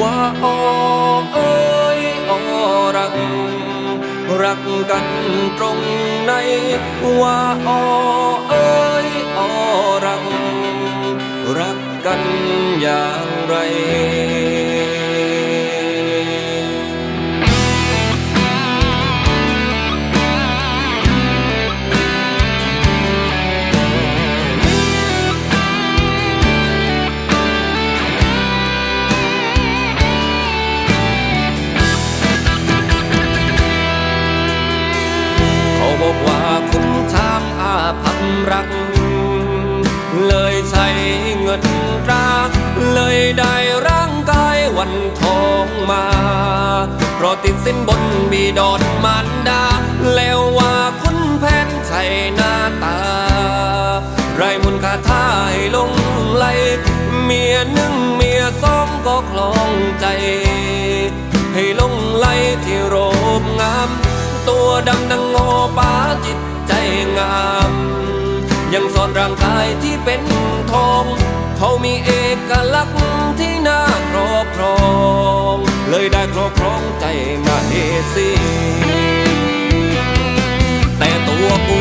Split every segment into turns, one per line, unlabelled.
ว่าอ้อเอ้ยออรัก รักกันตรงไหน ว่าอ้อเอ้ยอ้อรัก รักกันอย่างไร ดังดังโงปาจิตใจงาม ยังสอนร่างกายที่เป็นทอง เขามีเอกลักษณ์ที่น่าครอบครอง เลยได้ครอบครองใจมาเฮซีแต่ตัวกู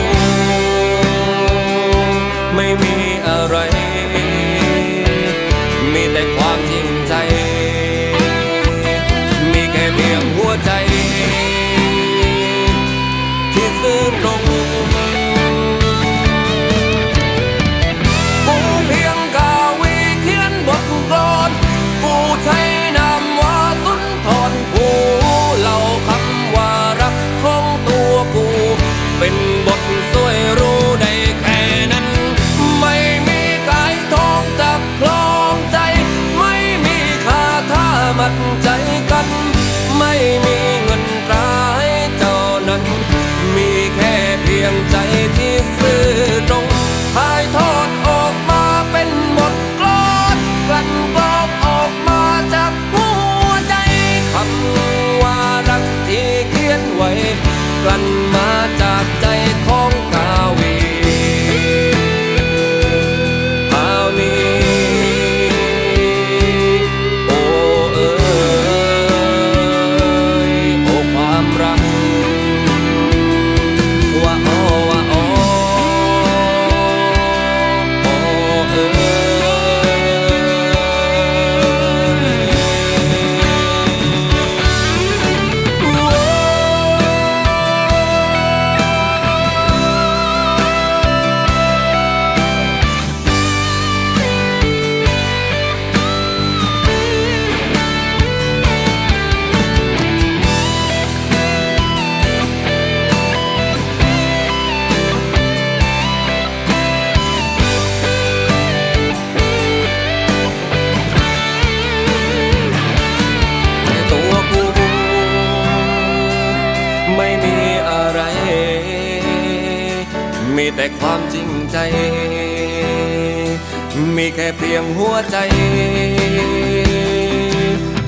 ใจ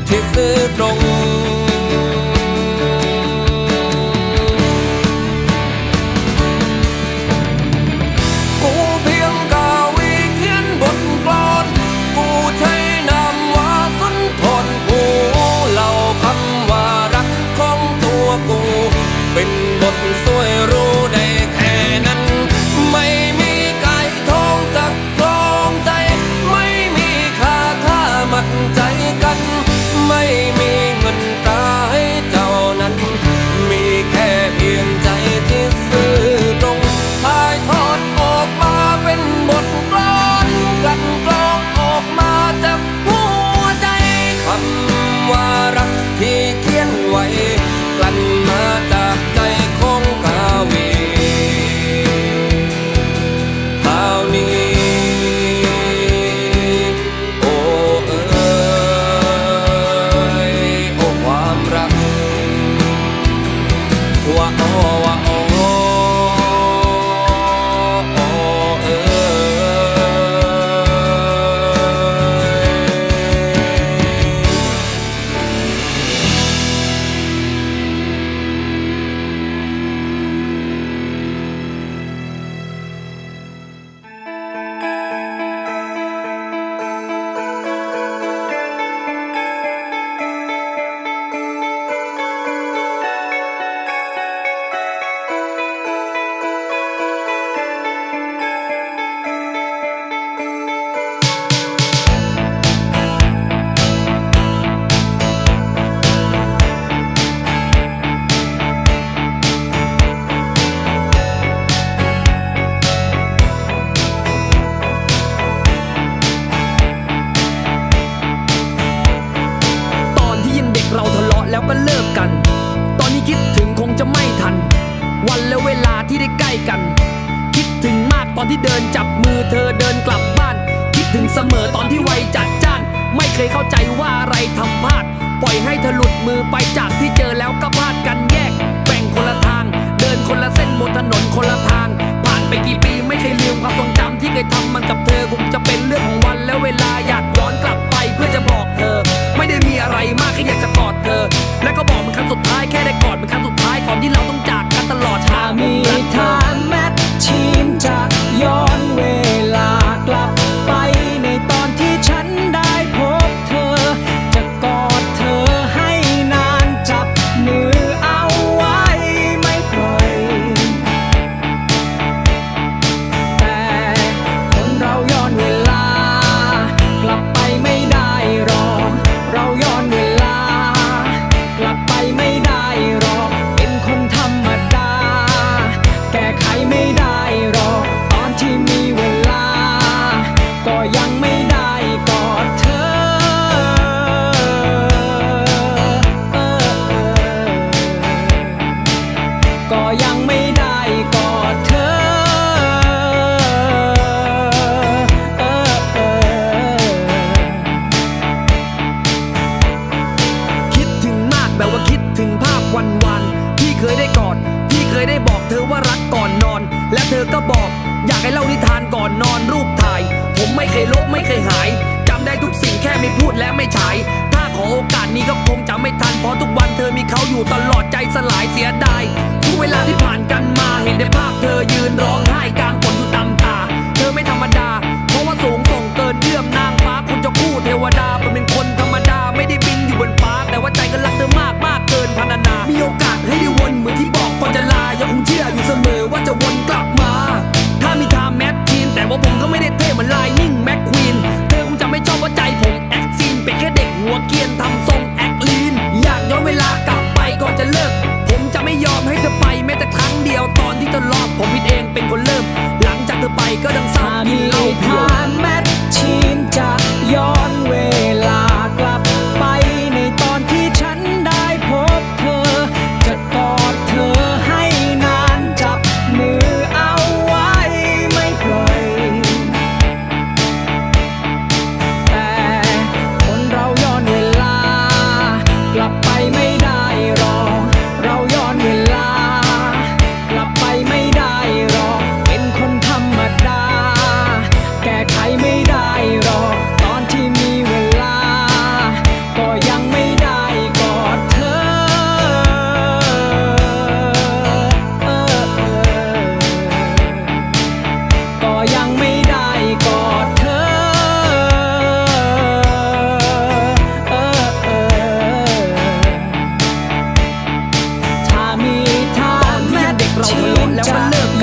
ที่ซื้อตรง ทำพลาด
ปล่อยให้เธอหลุดมือไปจากที่เจอแล้วก็พลาดกันแยก แบ่งคนละทาง เดินคนละเส้นบนถนนคนละทาง ผ่านไปกี่ปีไม่เคยลืมความทรงจำที่เคยทำมันกับเธอคงจะเป็นเรื่องของวันและเวลาอยากย้อนกลับไปเพื่อจะบอกเธอ ไม่ได้มีอะไรมากแค่อยากจะกอดเธอ และก็บอกมันครั้งสุดท้ายแค่ได้กอดมันครั้งสุดท้ายก่อนที่เราต้องจาก เค
ยได้กอดที่เค
ยได้บอกเธอว่ารักก่อนนอน และเธอก็บอก อยากให้เล่านิทานก่อนนอนรูปถ่าย ผมไม่เคยลบไม่เคยหายจำได้ทุกสิ่งแค่ไม่พูดและไม่ฉาย ถ้าขอโอกาสนี้ก็คงจะไม่ทันเพราะทุกวันเธอมีเขาอยู่ตลอดใจสลายเสียดายทุกเวลาที่ผ่านกันมาเห็นในภาพเธอยืนร้องไห้กลางฝนอยู่ตามตา เธอไม่ธรรมดา เพราะว่าสูงส่งเกินเยื่อมนางฟ้าคุณจะคู่เทวดาเป็นคนธรรมดาไม่ได้บินอยู่บนฟ้าแต่ว่าใจก็รักเธอมากมากเกินพรรณนามีโอกาส ให้ได้วนเหมือนที่บอก เราลด
แล้วมันเลิกกั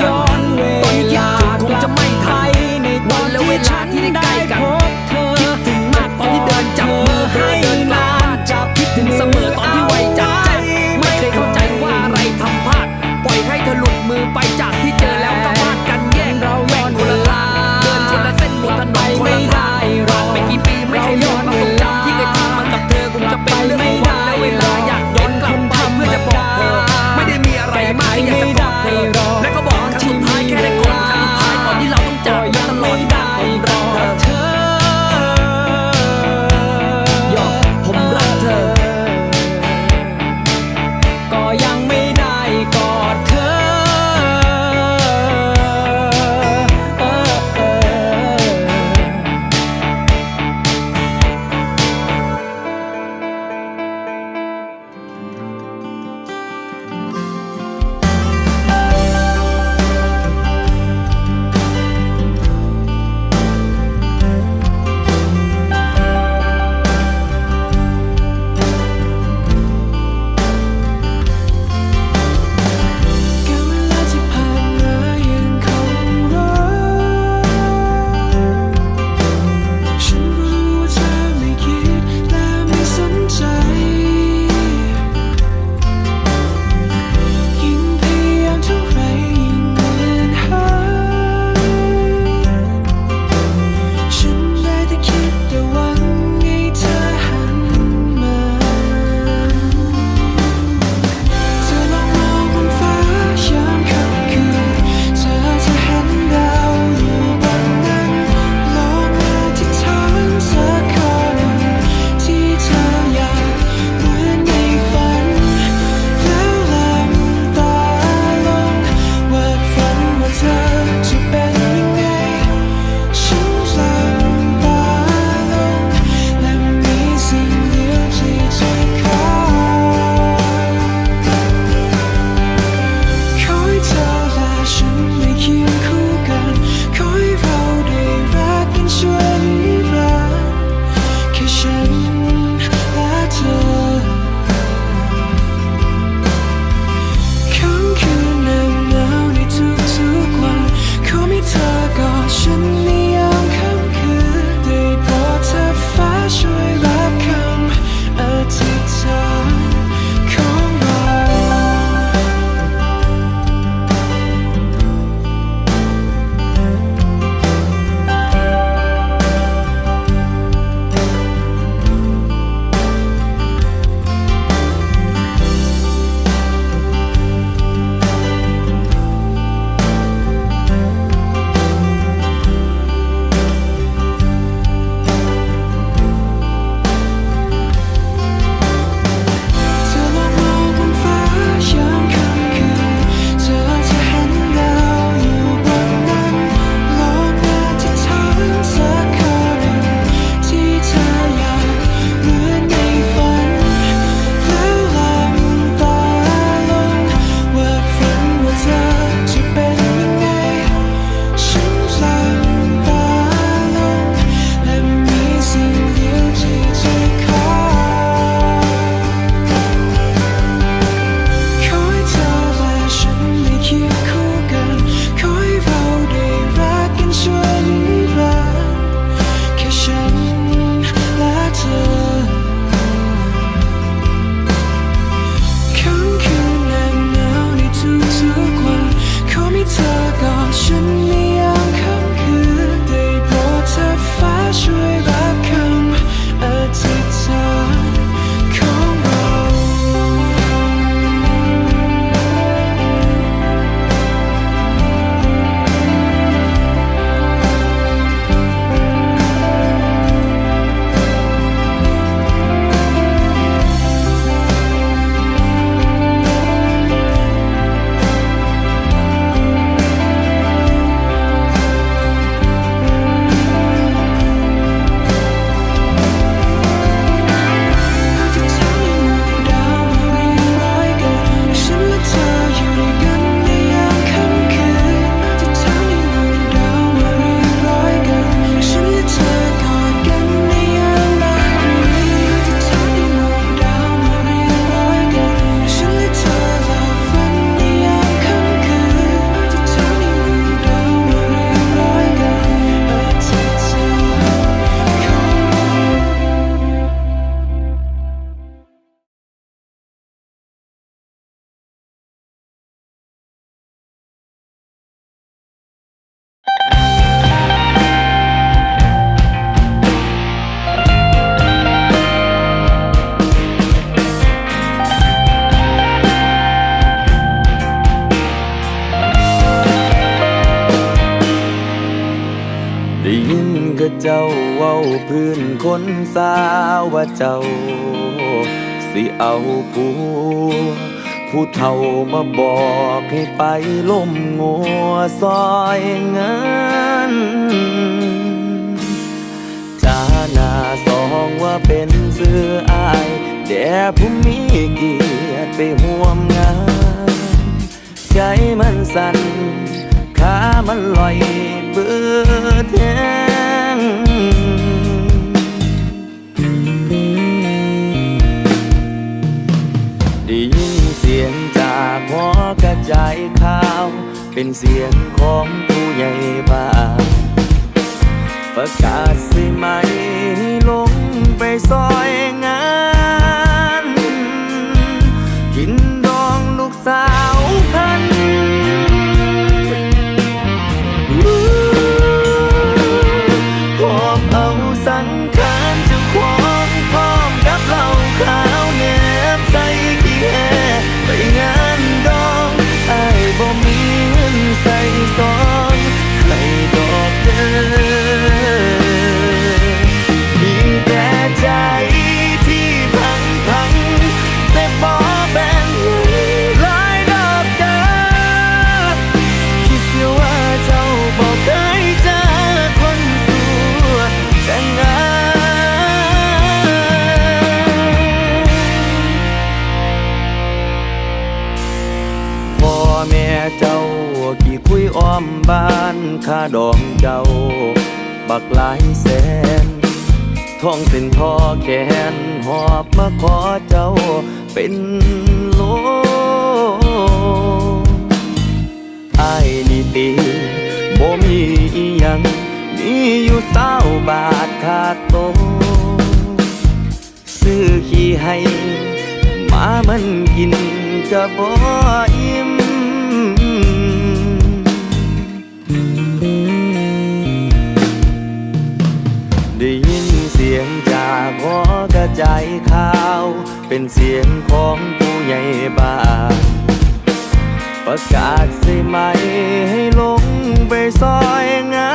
พื้นคนสาวว่าเจ้า สิเอาผัวผู้เฒ่ามาบอกให้ไปล่มงัวซอยเงินจาหน้าสองว่าเป็นเสื้ออายแด่ผู้มีเกียรติไปห่วมงาน ใจมันสั่นขามันลอยเบิดแห้ เป็นเสียงของผู้ใหญ่บ้านประกาศสิไหมให้ลงไปซอย แม่เจ้ากี่คุยอ้อมบ้านค่าดองเจ้า บักหลายแสนท่องเส้นทอแขนหอบมาขอเจ้าเป็นโลไอ้นี่ตีบ่มีอีหยังมีอยู่เศร้าบาทขาดโตซื้อขี้ให้หมามันกินก็บ่อิ่ม เป็นเสียงของผู้ใหญ่บ้านประกาศสิไหมให้ลงไปซอยงาน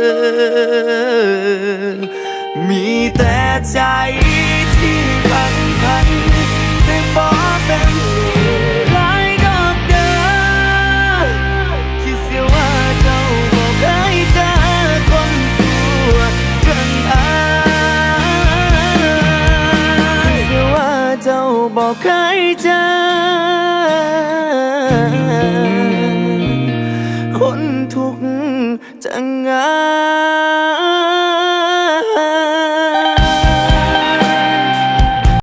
อ มีแต่ใจที่ 相爱。